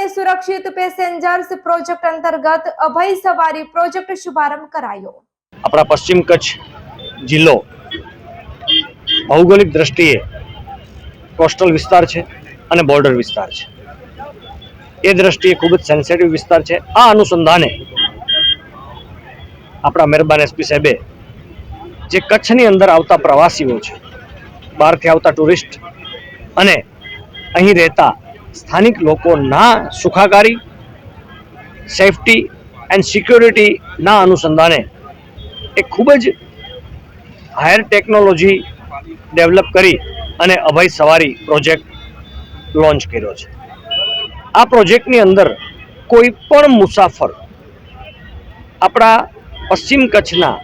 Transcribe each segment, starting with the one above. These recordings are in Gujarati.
અને સુરક્ષિત પેસેન્જર્સ પ્રોજેક્ટ અંતર્ગત અભય સવારી પ્રોજેક્ટ શુભારંભ કરાયો. આપણા પશ્ચિમ કચ્છ જિલ્લો ભૌગોલિક દ્રષ્ટિએ કોસ્ટલ વિસ્તાર છે અને બોર્ડર વિસ્તાર છે. એ દ્રષ્ટિએ ખૂબ જ સેન્સિટિવ વિસ્તાર છે. આ અનુસંધાને આપણા મહેરબાન એસપી સાહેબે જે કચ્છની અંદર આવતા પ્રવાસીઓ છે, બહારથી આવતા ટુરિસ્ટ અને અહીં રહેતા સ્થાનિક લોકોના સુખાકારી સેફટી એન્ડ સિક્યોરિટીના અનુસંધાને એ ખૂબ જ હાયર ટેકનોલોજી ડેવલપ કરી અને અભય સવારી પ્રોજેક્ટ લોન્ચ કર્યો છે. આ પ્રોજેક્ટની અંદર કોઈ પણ મુસાફર આપણા પશ્ચિમ કચ્છના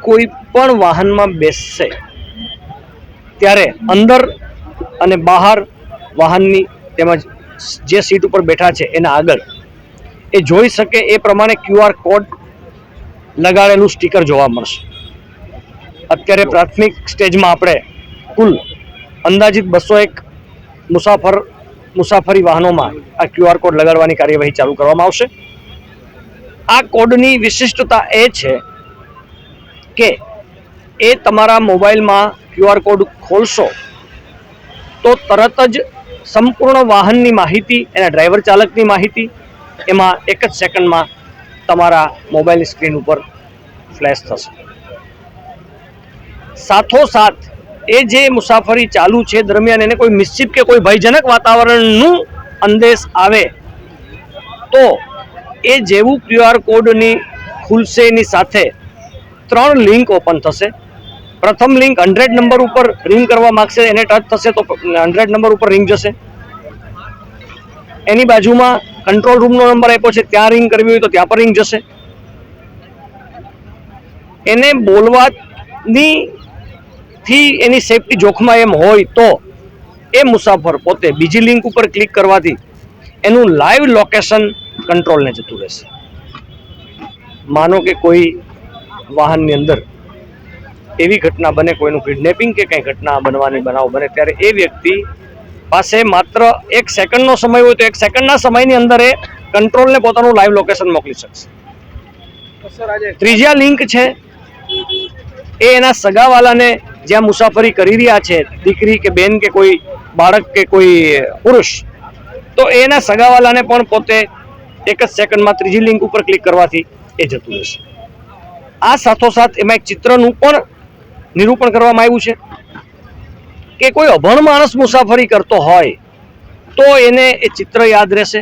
કોઈ પણ વાહનમાં બેસશે ત્યારે અંદર અને બહાર વાહનની તેમજ જે સીટ ઉપર બેઠા છે એના આગળ, એ જોઈ શકે એ પ્રમાણે ક્યુઆર કોડ લગાડેલું સ્ટીકર જોવા મળશે. અત્યારે પ્રાથમિક સ્ટેજમાં આપણે કુલ અંદાજિત બસો એક મુસાફર, મુસાફરી વાહનોમાં આ ક્યુઆર કોડ લગાડવાની કાર્યવાહી ચાલુ કરવામાં આવશે. આ કોડની વિશિષ્ટતા એ છે કે એ તમારા મોબાઈલમાં ક્યુઆર કોડ ખોલશો તો તરત જ સંપૂર્ણ વાહનની માહિતી એના ડ્રાઈવર ચાલકની માહિતી, એમાં એક જ સેકન્ડમાં તમારા મોબાઈલની સ્ક્રીન ઉપર ફ્લેશ થશે. સાથોસાથ, એ જે મુસાફરી ચાલુ છે દરમિયાન એને કોઈ નિશ્ચિત કે કોઈ ભયજનક વાતાવરણનું અંદેશ આવે, તો એ જેવું ક્યુઆર કોડની ખુલશે એની સાથે ત્રણ લિંક ઓપન થશે. પ્રથમ લિંક હંડ્રેડ નંબર ઉપર રિંગ કરવા માંગશે, એને ટચ થશે તો હંડ્રેડ નંબર ઉપર રિંગ જશે. એની બાજુમાં કંટ્રોલ રૂમનો નંબર આપ્યો છે, ત્યાં રિંગ કરવી હોય તો ત્યાં પર રિંગ જશે. એને બોલવાની થી એની સેફટી જોખમાં એમ હોય તો એ મુસાફર પોતે બીજી લિંક ઉપર ક્લિક કરવાથી એનું લાઈવ લોકેશન કંટ્રોલને જતું રહેશે. માનો કે કોઈ વાહનની અંદર એવી ઘટના બને, કોઈનું કિડનેપિંગ કે કંઈ ઘટના બનવાની બનાવ બને, ત્યારે એ વ્યક્તિ પાસે માત્ર એક સેકન્ડનો સમય હોય તો એક સેકન્ડના સમયની અંદર એ કંટ્રોલને પોતાનું લાઈવ લોકેશન મોકલી શકશે. ત્રીજા લિંક છે, એ એના સગાવાલાને જ્યાં મુસાફરી કરી રહ્યા છે, દીકરી કે બેન કે કોઈ બાળક કે કોઈ પુરુષ, તો એના સગાવાલાને પણ પોતે એક જ સેકન્ડમાં ત્રીજી લિંક ઉપર ક્લિક કરવાથી એ જતું રહેશે. આ સાથોસાથ એમાં એક ચિત્રનું પણ નિરૂપણ કરવામાં આવ્યું છે કે કોઈ અભણ માણસ મુસાફરી કરતો હોય તો એને એ ચિત્ર યાદ રહેશે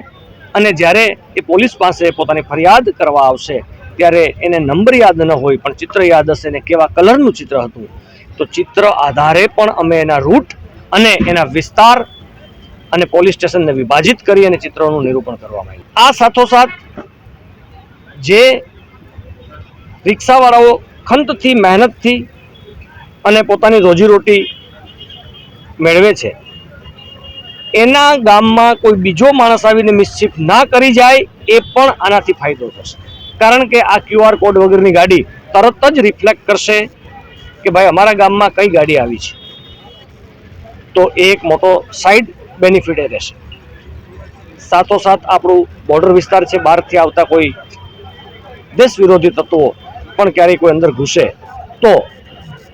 અને જ્યારે એ પોલીસ પાસે પોતાની ફરિયાદ કરવા આવશે, ત્યારે એને નંબર યાદ ન હોય પણ ચિત્ર યાદ હશે ને કેવા કલરનું ચિત્ર હતું, તો ચિત્ર આધારે પણ અમે એના રૂટ અને એના વિસ્તાર અને પોલીસ સ્ટેશનને વિભાજિત કરી અને ચિત્રોનું નિરૂપણ કરવામાં આવ્યું. આ સાથોસાથ જે રિક્ષાવાળાઓ ખંતથી, મહેનતથી અને પોતાની રોજીરોટી મેળવે છે. એના ગામમાં કોઈ બીજો માણસ આવીને મિસચીફ ના કરી જાય એ પણ આનાથી ફાયદો થશે. કારણ કે આ ક્યુઆર કોડ વગરની ગાડી તરત જ રિફ્લેક્ટ કરશે કે ભાઈ અમારા ગામમાં કઈ ગાડી આવી છે. તો એ એક મોટો સાઈડ બેનિફિટ એ રહેશે. સાથોસાથ આપણું બોર્ડર વિસ્તાર છે, બહારથી આવતા કોઈ દેશ વિરોધી તત્વો પણ ક્યારેય કોઈ અંદર ઘૂસે તો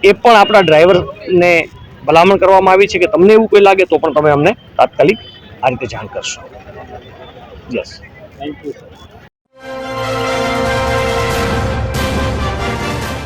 એ પણ આપણા ડ્રાઈવરને ભલામણ કરવામાં આવી છે કે તમને એવું કોઈ લાગે તો પણ તમે અમને તાત્કાલિક આ રીતે જાણ કરશો. Yes thank you